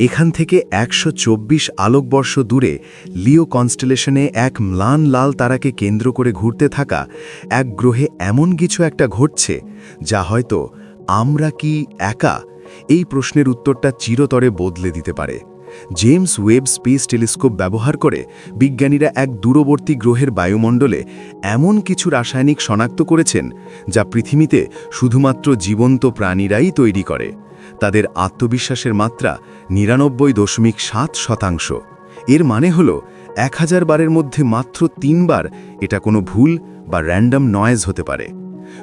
এখান থেকে একশো চব্বিশ আলোকবর্ষ দূরে লিও কনস্টেলেশনে এক ম্লান লাল তারাকে কেন্দ্র করে ঘুরতে থাকা এক গ্রহে এমন কিছু একটা ঘটছে যা হয়তো আমরা কি একা? এই প্রশ্নের উত্তরটা চিরতরে বদলে দিতে পারে। জেমস ওয়েব স্পেস টেলিস্কোপ ব্যবহার করে বিজ্ঞানীরা এক দূরবর্তী গ্রহের বায়ুমণ্ডলে এমন কিছু রাসায়নিক শনাক্ত করেছেন যা পৃথিবীতে শুধুমাত্র জীবন্ত প্রাণীরাই তৈরি করে। তাদের আত্মবিশ্বাসের মাত্রা নিরানব্বই দশমিক সাত শতাংশ। এর মানে হল, এক হাজার বারের মধ্যে মাত্র তিনবার এটা কোনো ভুল বা র্যান্ডম নয়েজ হতে পারে।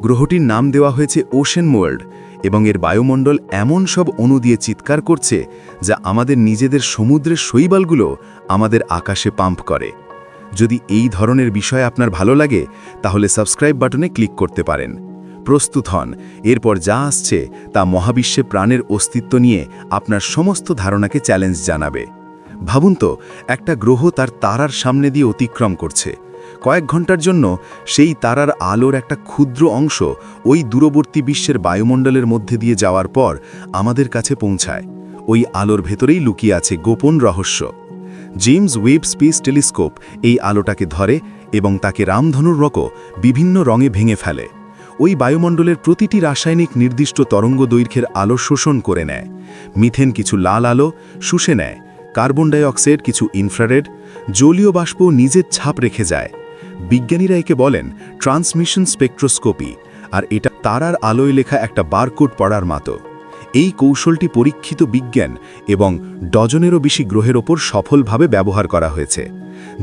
গ্রহটির নাম দেওয়া হয়েছে ওশেন ওয়ার্ল্ড এবং এর বায়ুমণ্ডল এমন সব অণু দিয়ে চিৎকার করছে যা আমাদের নিজেদের সমুদ্রের শৈবালগুলো আমাদের আকাশে পাম্প করে। যদি এই ধরনের বিষয় আপনার ভালো লাগে, তাহলে সাবস্ক্রাইব বাটনে ক্লিক করতে পারেন। প্রস্তুত হন। এরপর যা আসছে তা মহাবিশ্বে প্রাণের অস্তিত্ব নিয়ে আপনার সমস্ত ধারণাকে চ্যালেঞ্জ জানাবে। ভাবুন তো, একটা গ্রহ তার তারার সামনে দিয়ে অতিক্রম করছে। কয়েক ঘণ্টার জন্য সেই তারার আলোর একটা ক্ষুদ্র অংশ ওই দূরবর্তী বিশ্বের বায়ুমণ্ডলের মধ্যে দিয়ে যাওয়ার পর আমাদের কাছে পৌঁছায়। ওই আলোর ভেতরেই লুকিয়ে আছে গোপন রহস্য। জেমস ওয়েব স্পেস টেলিস্কোপ এই আলোটাকে ধরে এবং তাকে রামধনুর রক বিভিন্ন রঙে ভেঙে ফেলে। ওই বায়ুমণ্ডলের প্রতিটি রাসায়নিক নির্দিষ্ট তরঙ্গ দৈর্ঘ্যের আলো শোষণ করে নেয়। মিথেন কিছু লাল আলো শুষে নেয়। কার্বন ডাইঅক্সাইড কিছু ইনফ্রারেড, জলীয় বাষ্প নিজের ছাপ রেখে যায়। বিজ্ঞানীরা একে বলেন ট্রান্সমিশন স্পেকট্রোস্কোপি, আর এটা তারার আলোয় লেখা একটা বারকোড পড়ার মতো। এই কৌশলটি পরীক্ষিত বিজ্ঞান এবং ডজনেরও বেশি গ্রহের ওপর সফলভাবে ব্যবহার করা হয়েছে।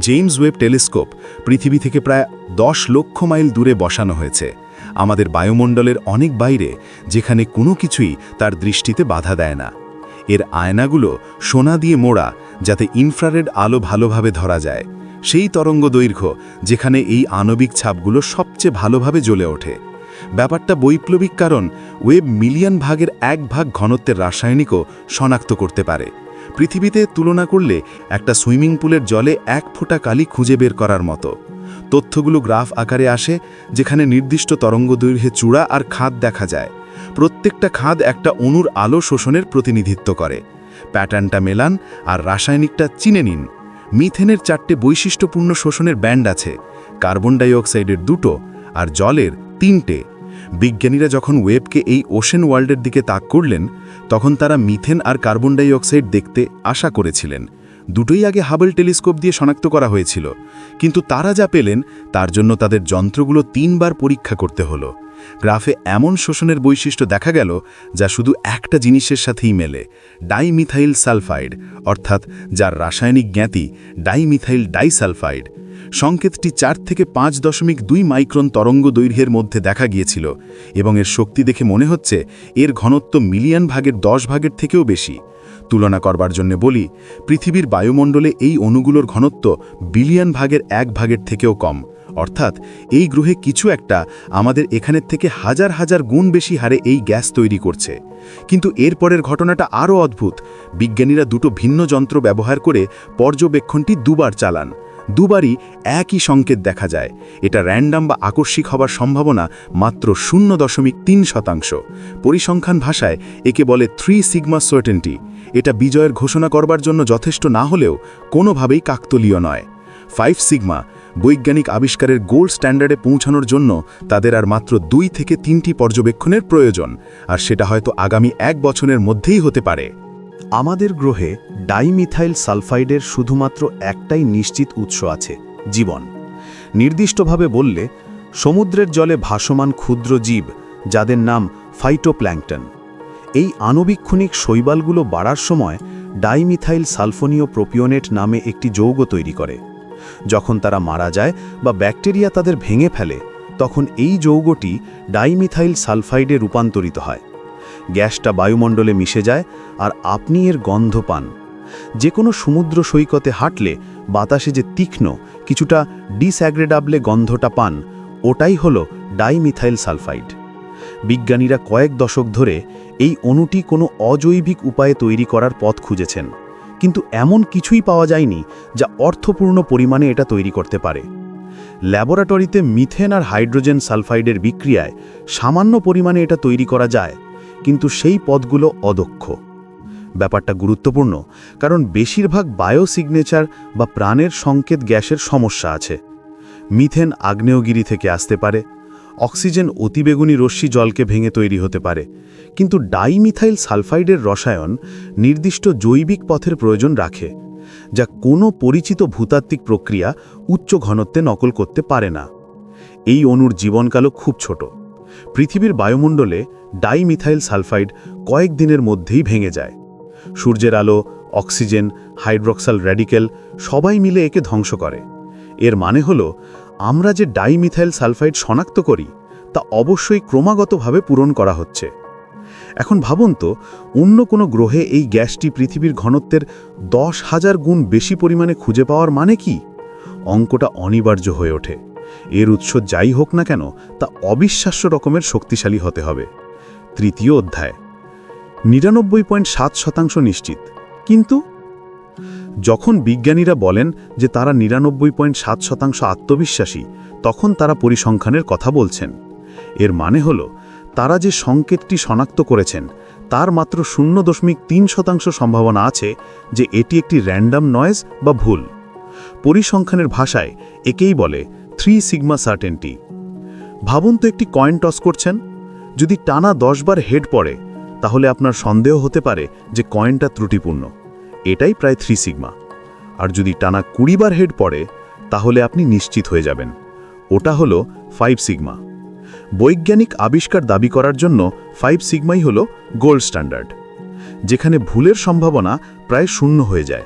জেমস ওয়েব টেলিস্কোপ পৃথিবী থেকে প্রায় দশ লক্ষ মাইল দূরে বসানো হয়েছে। আমাদের বায়ুমণ্ডলের অনেক বাইরে যেখানে কোনো কিছুই তার দৃষ্টিতে বাধা দেয় না। এর আয়নাগুলো সোনা দিয়ে মোড়া যাতে ইনফ্রারেড আলো ভালোভাবে ধরা যায়। সেই তরঙ্গ দৈর্ঘ্য যেখানে এই আণবিক ছাপগুলো সবচেয়ে ভালোভাবে জ্বলে ওঠে। ব্যাপারটা বৈপ্লবিক কারণ ওয়েব মিলিয়ন ভাগের এক ভাগ ঘনত্বের রাসায়নিকও শনাক্ত করতে পারে। পৃথিবীতে তুলনা করলে একটা সুইমিং পুলের জলে এক ফোঁটা কালি খুঁজে বের করার মতো। তথ্যগুলো গ্রাফ আকারে আসে, যেখানে নির্দিষ্ট তরঙ্গ দৈর্ঘ্যে চূড়া আর খাদ দেখা যায়। প্রত্যেকটা খাদ একটা অণুর আলো শোষণের প্রতিনিধিত্ব করে। প্যাটার্নটা মেলান আর রাসায়নিকটা চিনে নিন। মিথেনের চারটে বৈশিষ্ট্যপূর্ণ শোষণের ব্যান্ড আছে, কার্বন ডাইঅক্সাইডের দুটো আর জলের তিনটে। বিজ্ঞানীরা যখন ওয়েবকে এই ওশেন ওয়ার্ল্ডের দিকে তাক করলেন, তখন তারা মিথেন আর কার্বন ডাইঅক্সাইড দেখতে আশা করেছিলেন। দুটোই আগে হাবল টেলিস্কোপ দিয়ে শনাক্ত করা হয়েছিল। কিন্তু তারা যা পেলেন, তার জন্য তাদের যন্ত্রগুলো তিনবার পরীক্ষা করতে হলো। গ্রাফে এমন শোষণের বৈশিষ্ট্য দেখা গেল যা শুধু একটা জিনিসের সাথেই মেলে, ডাইমিথাইল সালফাইড, অর্থাৎ যার রাসায়নিক জ্ঞাতি ডাইমিথাইল ডাইসালফাইড। সংকেতটি চার থেকে পাঁচ দশমিক দুই মাইক্রন তরঙ্গ দৈর্ঘ্যের মধ্যে দেখা গিয়েছিল এবং এর শক্তি দেখে মনে হচ্ছে এর ঘনত্ব মিলিয়ন ভাগের দশ ভাগের থেকেও বেশি। তুলনা করবার জন্য বলি, পৃথিবীর বায়ুমণ্ডলে এই অণুগুলোর ঘনত্ব বিলিয়ন ভাগের এক ভাগের থেকেও কম। অর্থাৎ এই গ্রহে কিছু একটা আমাদের এখানের থেকে হাজার হাজার গুণ বেশি হারে এই গ্যাস তৈরি করছে। কিন্তু এরপরের ঘটনাটা আরও অদ্ভুত। বিজ্ঞানীরা দুটো ভিন্ন যন্ত্র ব্যবহার করে পর্যবেক্ষণটি দুবার চালান। দুবারই একই সংকেত দেখা যায়। এটা র্যান্ডাম বা আকস্মিক হবার সম্ভাবনা মাত্র শূন্য দশমিক তিন শতাংশ। পরিসংখ্যান ভাষায় একে বলে থ্রি সিগমা সার্টেনটি এটা বিজয়ের ঘোষণা করবার জন্য যথেষ্ট না হলেও কোনোভাবেই কাকতলীয় নয়। ফাইভ সিগমা বৈজ্ঞানিক আবিষ্কারের গোল্ড স্ট্যান্ডার্ডে পৌঁছানোর জন্য তাদের আর মাত্র দুই থেকে তিনটি পর্যবেক্ষণের প্রয়োজন, আর সেটা হয়তো আগামী এক বছরের মধ্যেই হতে পারে। আমাদের গ্রহে ডাইমিথাইল সালফাইডের শুধুমাত্র একটাই নিশ্চিত উৎস আছে, জীবন। নির্দিষ্টভাবে বললে, সমুদ্রের জলে ভাসমান ক্ষুদ্র জীব, যাদের নাম ফাইটোপ্ল্যাঙ্কটন এই আণবিক্ষণিক শৈবালগুলো বাড়ার সময় ডাইমিথাইল সালফোনীয় প্রোপিওনেট নামে একটি যৌগ তৈরি করে। যখন তারা মারা যায় বা ব্যাকটেরিয়া তাদের ভেঙে ফেলে, তখন এই যৌগটি ডাইমিথাইল সালফাইডে রূপান্তরিত হয়। গ্যাসটা বায়ুমণ্ডলে মিশে যায় আর আপনি এর গন্ধ পান। যে কোনো সমুদ্র সৈকতে হাঁটলে বাতাসে যে তীক্ষ্ণ, কিছুটা ডিস্যাগ্রেডাবলে গন্ধটা পান, ওটাই হল ডাইমিথাইল সালফাইড। বিজ্ঞানীরা কয়েক দশক ধরে এই অণুটি কোনো অজৈবিক উপায়ে তৈরি করার পথ খুঁজেছেন। কিন্তু এমন কিছুই পাওয়া যায়নি যা অর্থপূর্ণ পরিমাণে এটা তৈরি করতে পারে। ল্যাবরেটরিতে মিথেন আর হাইড্রোজেন সালফাইডের বিক্রিয়ায় সামান্য পরিমাণে এটা তৈরি করা যায়, কিন্তু সেই পদগুলো অদক্ষ। ব্যাপারটা গুরুত্বপূর্ণ, কারণ বেশিরভাগ বায়োসিগনেচার বা প্রাণের সংকেত গ্যাসের সমস্যা আছে। মিথেন আগ্নেয়গিরি থেকে আসতে পারে অক্সিজেন অতিবেগুনি রশ্মি জলকে ভেঙে তৈরি হতে পারে। কিন্তু ডাইমিথাইল সালফাইডের রসায়ন নির্দিষ্ট জৈবিক পথের প্রয়োজন রাখে, যা কোনো পরিচিত ভূতাত্ত্বিক প্রক্রিয়া উচ্চ ঘনত্বে নকল করতে পারে না। এই অণুর জীবনকালও খুব ছোট। পৃথিবীর বায়ুমণ্ডলে ডাইমিথাইল সালফাইড কয়েক দিনের মধ্যেই ভেঙে যায়। সূর্যের আলো, অক্সিজেন, হাইড্রক্সাল র্যাডিক্যাল সবাই মিলে একে ধ্বংস করে। এর মানে হলো আমরা যে ডাইমিথাইল সালফাইড শনাক্ত করি, তা অবশ্যই ক্রমাগতভাবে পূরণ করা হচ্ছে। এখন ভাবুন তো, অন্য কোনো গ্রহে এই গ্যাসটি পৃথিবীর ঘনত্বের দশ হাজার গুণ বেশি পরিমাণে খুঁজে পাওয়ার মানে কি? অঙ্কটা অনিবার্য হয়ে ওঠে। এর উৎস যাই হোক না কেন, তা অবিশ্বাস্য রকমের শক্তিশালী হতে হবে। তৃতীয় অধ্যায়। নিরানব্বই পয়েন্ট সাত শতাংশ নিশ্চিত। কিন্তু যখন বিজ্ঞানীরা বলেন যে তারা নিরানব্বই পয়েন্ট সাত শতাংশ আত্মবিশ্বাসী, তখন তারা পরিসংখ্যানের কথা বলছেন। এর মানে হল, তারা যে সংকেতটি শনাক্ত করেছেন, তার মাত্র শূন্য দশমিক তিন শতাংশ সম্ভাবনা আছে যে এটি একটি র্যান্ডাম নয়েজ বা ভুল। পরিসংখ্যানের ভাষায় একেই বলে থ্রি সিগমা সার্টেনটি। ভাবুন তো একটি কয়েন টস করছেন। যদি টানা দশবার হেড পড়ে, তাহলে আপনার সন্দেহ হতে পারে যে কয়েনটা ত্রুটিপূর্ণ। এটাই প্রায় থ্রি সিগমা। আর যদি টানা কুড়িবার হেড পড়ে, তাহলে আপনি নিশ্চিত হয়ে যাবেন। ওটা হলো ফাইভ সিগমা। বৈজ্ঞানিক আবিষ্কার দাবি করার জন্য ফাইভ সিগমাই হলো গোল্ড স্ট্যান্ডার্ড, যেখানে ভুলের সম্ভাবনা প্রায় শূন্য হয়ে যায়।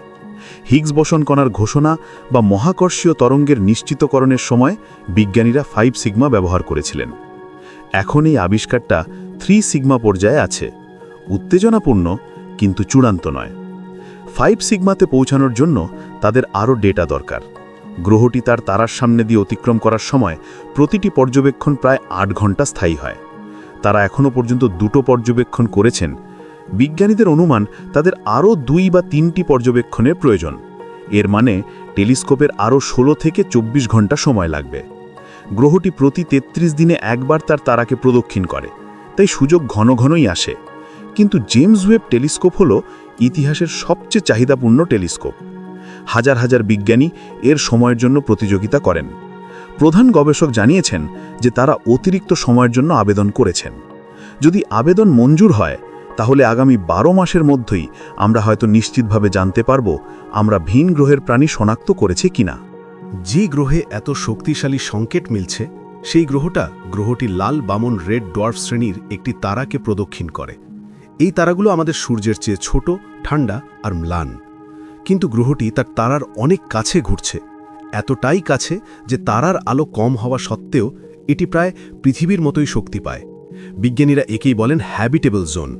হিগস বসন কণার ঘোষণা বা মহাকর্ষীয় তরঙ্গের নিশ্চিতকরণের সময় বিজ্ঞানীরা ফাইভ সিগমা ব্যবহার করেছিলেন। এখন এই আবিষ্কারটা থ্রি সিগমা পর্যায়ে আছে। উত্তেজনাপূর্ণ, কিন্তু চূড়ান্ত নয়। ফাইভ সিগমাতে পৌঁছানোর জন্য তাদের আরও ডেটা দরকার। গ্রহটি তার তারার সামনে দিয়ে অতিক্রম করার সময় প্রতিটি পর্যবেক্ষণ প্রায় আট ঘণ্টা স্থায়ী হয়। তারা এখনও পর্যন্ত দুটো পর্যবেক্ষণ করেছেন। বিজ্ঞানীদের অনুমান তাদের আরও দুই বা তিনটি পর্যবেক্ষণের প্রয়োজন। এর মানে টেলিস্কোপের আরও ১৬ থেকে ২৪ ঘণ্টা সময় লাগবে। গ্রহটি প্রতি ৩৩ দিনে একবার তার তারাকে প্রদক্ষিণ করে। তাই সুযোগ ঘন ঘনই আসে। কিন্তু জেমস ওয়েব টেলিস্কোপ হল ইতিহাসের সবচেয়ে চাহিদাপূর্ণ টেলিস্কোপ। হাজার হাজার বিজ্ঞানী এর সময়ের জন্য প্রতিযোগিতা করেন। প্রধান গবেষক জানিয়েছেন যে তারা অতিরিক্ত সময়ের জন্য আবেদন করেছেন। যদি আবেদন মঞ্জুর হয়, তাহলে আগামী বারো মাসের মধ্যেই আমরা হয়তো নিশ্চিতভাবে জানতে পারব আমরা ভিন গ্রহের প্রাণী শনাক্ত করেছে কিনা। যে গ্রহে এত শক্তিশালী সংকেত মিলছে, সেই গ্রহটা গ্রহটি লাল বামন রেড ডোয়ার্ফ শ্রেণির একটি তারাকে প্রদক্ষিণ করে। এই তারাগুলো আমাদের সূর্যের চেয়ে ছোট, ঠান্ডা আর ম্লান। কিন্তু গ্রহটি তার তারার অনেক কাছে ঘুরছে। এতটাই কাছে যে তারার আলো কম হওয়া সত্ত্বেও এটি প্রায় পৃথিবীর মতোই শক্তি পায়। বিজ্ঞানীরা একেই বলেন হ্যাবিটেবল জোন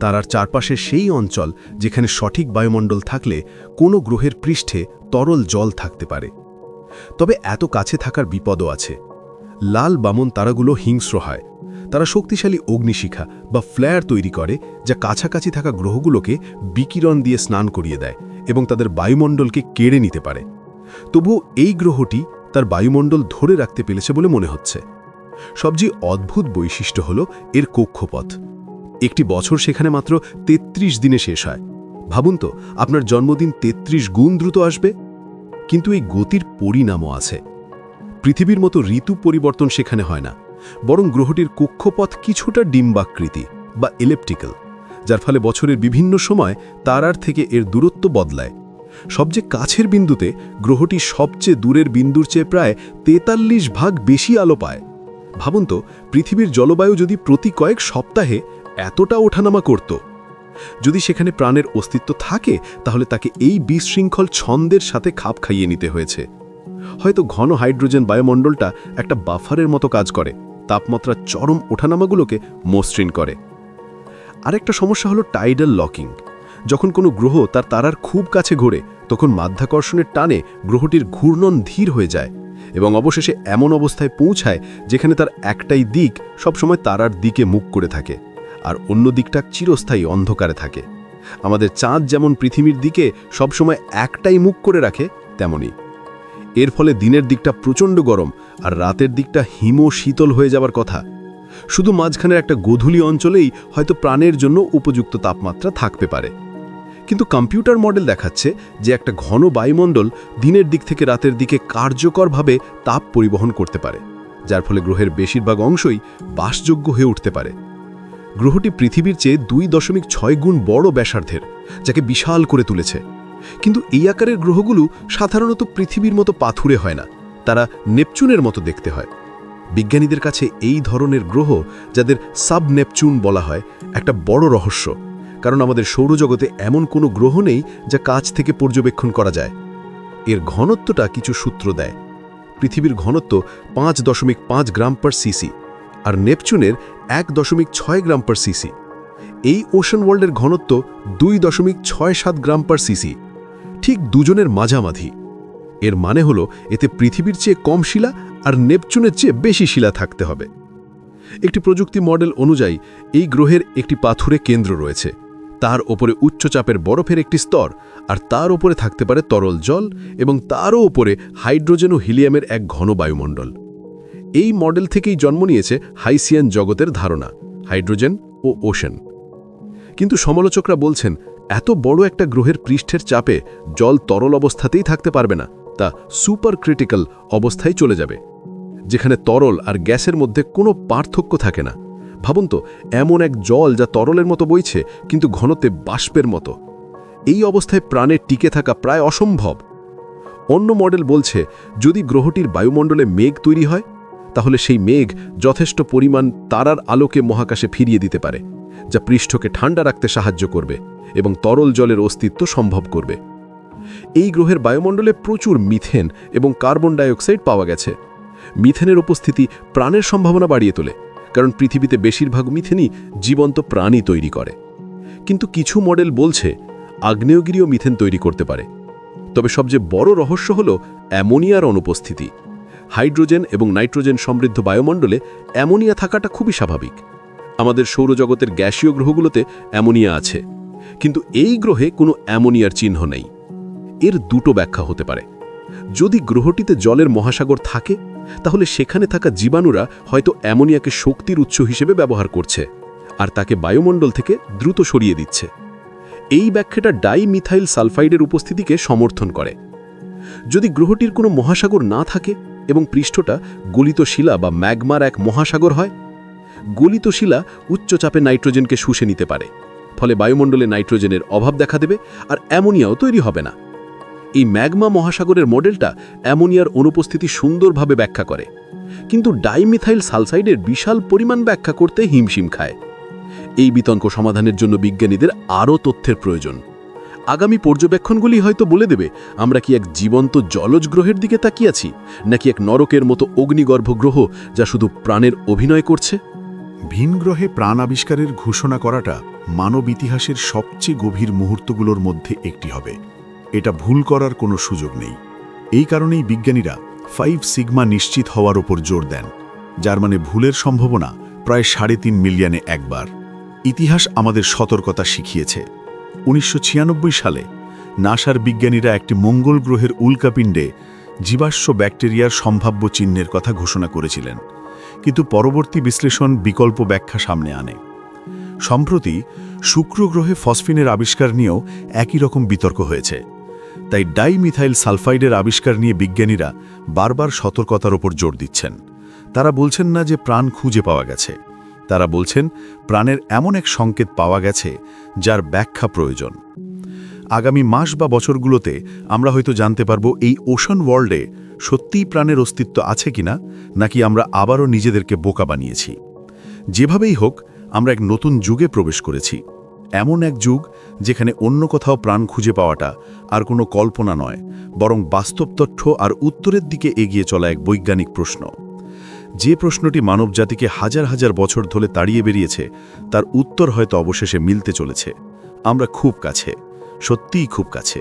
তারার চারপাশে সেই অঞ্চল যেখানে সঠিক বায়ুমণ্ডল থাকলে কোনো গ্রহের পৃষ্ঠে তরল জল থাকতে পারে। তবে এত কাছে থাকার বিপদও আছে। লাল বামন তারাগুলো হিংস্র হয়। তারা শক্তিশালী অগ্নিশিখা বা ফ্ল্যায়ার তৈরি করে, যা কাছাকাছি থাকা গ্রহগুলোকে বিকিরণ দিয়ে স্নান করিয়ে দেয় এবং তাদের বায়ুমণ্ডলকে কেড়ে নিতে পারে। তবুও এই গ্রহটি তার বায়ুমণ্ডল ধরে রাখতে পেরেছে বলে মনে হচ্ছে। সবচেয়ে অদ্ভুত বৈশিষ্ট্য হল এর কক্ষপথ। একটি বছর সেখানে মাত্র ৩৩ দিনে শেষ হয়। ভাবুন তো, আপনার জন্মদিন ৩৩ গুণ দ্রুত আসবে। কিন্তু এই গতির পরিণামও আছে। পৃথিবীর মতো ঋতু পরিবর্তন সেখানে হয় না। বরং গ্রহটির কক্ষপথ কিছুটা ডিম্বাকৃতি বা ইলেপটিক্যাল যার ফলে বছরের বিভিন্ন সময় তারার থেকে এর দূরত্ব বদলায়। সবচেয়ে কাছের বিন্দুতে গ্রহটি সবচেয়ে দূরের বিন্দুর চেয়ে প্রায় তেতাল্লিশ ভাগ বেশি আলো পায়। ভাবুন তো, পৃথিবীর জলবায়ু যদি প্রতি কয়েক সপ্তাহে এতটা ওঠানামা করত। যদি সেখানে প্রাণের অস্তিত্ব থাকে, তাহলে তাকে এই বিশৃঙ্খল ছন্দের সাথে খাপ খাইয়ে নিতে হয়েছে। হয়তো ঘন হাইড্রোজেন বায়ুমণ্ডলটা একটা বাফারের মতো কাজ করে। তাপমাত্রা চরম ওঠানামাগুলোকে মসৃণ করে। আরেকটা সমস্যা হলো টাইডাল লকিং যখন কোনো গ্রহ তার তারার খুব কাছে ঘোরে, তখন মাধ্যাকর্ষণের টানে গ্রহটির ঘূর্ণন ধীর হয়ে যায় এবং অবশেষে এমন অবস্থায় পৌঁছায় যেখানে তার একটাই দিক সবসময় তারার দিকে মুখ করে থাকে আর অন্য দিকটা চিরস্থায়ী অন্ধকারে থাকে। আমাদের চাঁদ যেমন পৃথিবীর দিকে সবসময় একটাই মুখ করে রাখে, তেমনি এর ফলে দিনের দিকটা প্রচণ্ড গরম আর রাতের দিকটা হিম শীতল হয়ে যাবার কথা। শুধু মাঝখানের একটা গোধূলি অঞ্চলেই হয়তো প্রাণের জন্য উপযুক্ত তাপমাত্রা থাকতে পারে। কিন্তু কম্পিউটার মডেল দেখাচ্ছে যে একটা ঘন বায়ুমণ্ডল দিনের দিক থেকে রাতের দিকে কার্যকরভাবে তাপ পরিবহন করতে পারে, যার ফলে গ্রহের বেশিরভাগ অংশই বাসযোগ্য হয়ে উঠতে পারে। গ্রহটি পৃথিবীর চেয়ে দুই দশমিক ছয় গুণ বড় ব্যাসার্ধের, যাকে বিশাল করে তুলেছে। কিন্তু এই আকারের গ্রহগুলো সাধারণত পৃথিবীর মতো পাথুরে হয় না, তারা নেপচুনের মতো দেখতে হয়। বিজ্ঞানীদের কাছে এই ধরনের গ্রহ, যাদের সাব নেপচুন বলা হয়, একটা বড় রহস্য, কারণ আমাদের সৌরজগতে এমন কোনো গ্রহ নেই যা কাছ থেকে পর্যবেক্ষণ করা যায়। এর ঘনত্বটা কিছু সূত্র দেয়। পৃথিবীর ঘনত্ব পাঁচ দশমিক পাঁচ গ্রাম পার সিসি আর নেপচুনের এক দশমিক ছয় গ্রাম পার সিসি। এই ওশান ওয়ার্ল্ডের ঘনত্ব দুই দশমিক ছয় সাত গ্রাম পার সিসি। ঠিক দুজনের মাঝামাঝি। এর মানে হলো, এতে পৃথিবীর চেয়ে কম শিলা আর নেপচুনের চেয়ে বেশি শিলা থাকতে হবে। একটি প্রযুক্তি মডেল অনুযায়ী, এই গ্রহের একটি পাথুরে কেন্দ্র রয়েছে। তার ওপরে উচ্চচাপের বরফের একটি স্তর, আর তার ওপরে থাকতে পারে তরল জল এবং তারও ওপরে হাইড্রোজেন ও হিলিয়ামের এক ঘন বায়ুমণ্ডল। এই মডেল থেকেই জন্ম নিয়েছে হাইসিয়ান জগতের ধারণা, হাইড্রোজেন ও ওশেন। কিন্তু সমালোচকরা বলছেন এত বড় একটা গ্রহের পৃষ্ঠের চাপে জল তরল অবস্থাতেই থাকতে পারবে না, তা সুপার ক্রিটিক্যাল অবস্থায় চলে যাবে, যেখানে তরল আর গ্যাসের মধ্যে কোনো পার্থক্য থাকে না। ভাবুন তো, এমন এক জল যা তরলের মতো বইছে, কিন্তু ঘনতে বাষ্পের মতো। এই অবস্থায় প্রাণের টিকে থাকা প্রায় অসম্ভব। অন্য মডেল বলছে, যদি গ্রহটির বায়ুমণ্ডলে মেঘ তৈরি হয়, তাহলে সেই মেঘ যথেষ্ট পরিমাণ তারার আলোকে মহাকাশে ফিরিয়ে দিতে পারে, যা পৃষ্ঠকে ঠান্ডা রাখতে সাহায্য করবে। এবং তরল জলের অস্তিত্ব সম্ভব করবে। এই গ্রহের বায়ুমণ্ডলে প্রচুর মিথেন এবং কার্বন ডাইঅক্সাইড পাওয়া গেছে। মিথেনের উপস্থিতি প্রাণের সম্ভাবনা বাড়িয়ে তোলে, কারণ পৃথিবীতে বেশিরভাগ মিথেনই জীবন্ত প্রাণী তৈরি করে। কিন্তু কিছু মডেল বলছে, আগ্নেয়গিরিও মিথেন তৈরি করতে পারে। তবে সবচেয়ে বড় রহস্য হল অ্যামোনিয়ার অনুপস্থিতি। হাইড্রোজেন এবং নাইট্রোজেন সমৃদ্ধ বায়ুমণ্ডলে অ্যামোনিয়া থাকাটা খুবই স্বাভাবিক। আমাদের সৌরজগতের গ্যাসীয় গ্রহগুলোতে অ্যামোনিয়া আছে। কিন্তু এই গ্রহে কোনো অ্যামোনিয়ার চিহ্ন নেই। এর দুটো ব্যাখ্যা হতে পারে। যদি গ্রহটিতে জলের মহাসাগর থাকে, তাহলে সেখানে থাকা জীবাণুরা হয়তো অ্যামোনিয়াকে শক্তির উৎস হিসেবে ব্যবহার করছে আর তাকে বায়ুমণ্ডল থেকে দ্রুত সরিয়ে দিচ্ছে। এই ব্যাখ্যাটা ডাই মিথাইল সালফাইডের উপস্থিতিকে সমর্থন করে। যদি গ্রহটির কোনো মহাসাগর না থাকে এবং পৃষ্ঠটা গলিত শিলা বা ম্যাগমার এক মহাসাগর হয়, গলিত শিলা উচ্চচাপে নাইট্রোজেনকে শুষে নিতে পারে। ফলে বায়ুমণ্ডলে নাইট্রোজেনের অভাব দেখা দেবে আর অ্যামোনিয়াও তৈরি হবে না। এই ম্যাগমা মহাসাগরের মডেলটা অ্যামোনিয়ার অনুপস্থিতি সুন্দরভাবে ব্যাখ্যা করে। কিন্তু ডাইমিথাইল সালসাইডের বিশাল পরিমাণ ব্যাখ্যা করতে হিমশিম খায়। এই বিতর্ক সমাধানের জন্য বিজ্ঞানীদের আরও তথ্যের প্রয়োজন। আগামী পর্যবেক্ষণগুলি হয়তো বলে দেবে, আমরা কি এক জীবন্ত জলজ গ্রহের দিকে তাকিয়েছি নাকি এক নরকের মতো অগ্নিগর্ভ গ্রহ যা শুধু প্রাণের অভিনয় করছে? ভিন গ্রহে প্রাণ আবিষ্কারের ঘোষণা করাটা মানব ইতিহাসের সবচেয়ে গভীর মুহূর্তগুলোর মধ্যে একটি হবে। এটা ভুল করার কোনো সুযোগ নেই। এই কারণেই বিজ্ঞানীরা ফাইভ সিগমা নিশ্চিত হওয়ার ওপর জোর দেন, যার মানে ভুলের সম্ভাবনা প্রায় সাড়ে তিন মিলিয়নে একবার। ইতিহাস আমাদের সতর্কতা শিখিয়েছে। উনিশশো ছিয়ানব্বই সালে নাসার বিজ্ঞানীরা একটি মঙ্গল গ্রহের উল্কাপিণ্ডে জীবাশ্ম ব্যাকটেরিয়ার সম্ভাব্য চিহ্নের কথা ঘোষণা করেছিলেন। কিন্তু পরবর্তী বিশ্লেষণ বিকল্প ব্যাখ্যা সামনে আনে। সম্প্রতি শুক্র গ্রহে ফসফিনের আবিষ্কার নিয়েও একই রকম বিতর্ক হয়েছে। তাই ডাইমিথাইল সালফাইডের আবিষ্কার নিয়ে বিজ্ঞানীরা বারবার সতর্কতার ওপর জোর দিচ্ছেন। তারা বলছেন না যে প্রাণ খুঁজে পাওয়া গেছে। তারা বলছেন প্রাণের এমন এক সংকেত পাওয়া গেছে যার ব্যাখ্যা প্রয়োজন। আগামী মাস বা বছরগুলোতে আমরা হয়তো জানতে পারব এই ওশন ওয়ার্ল্ডে সত্যিই প্রাণের অস্তিত্ব আছে কিনা, নাকি আমরা আবারও নিজেদেরকে বোকা বানিয়েছি? যেভাবেই হোক, আমরা এক নতুন যুগে প্রবেশ করেছি। এমন এক যুগ যেখানে অন্য কোথাও প্রাণ খুঁজে পাওয়াটা আর কোনো কল্পনা নয়, বরং বাস্তব তথ্য আর উত্তরের দিকে এগিয়ে চলা এক বৈজ্ঞানিক প্রশ্ন। যে প্রশ্নটি মানবজাতিকে হাজার হাজার বছর ধরে তাড়িয়ে বেরিয়েছে, তার উত্তর হয়তো অবশেষে মিলতে চলেছে। আমরা খুব কাছে, সত্যিই খুব কাছে।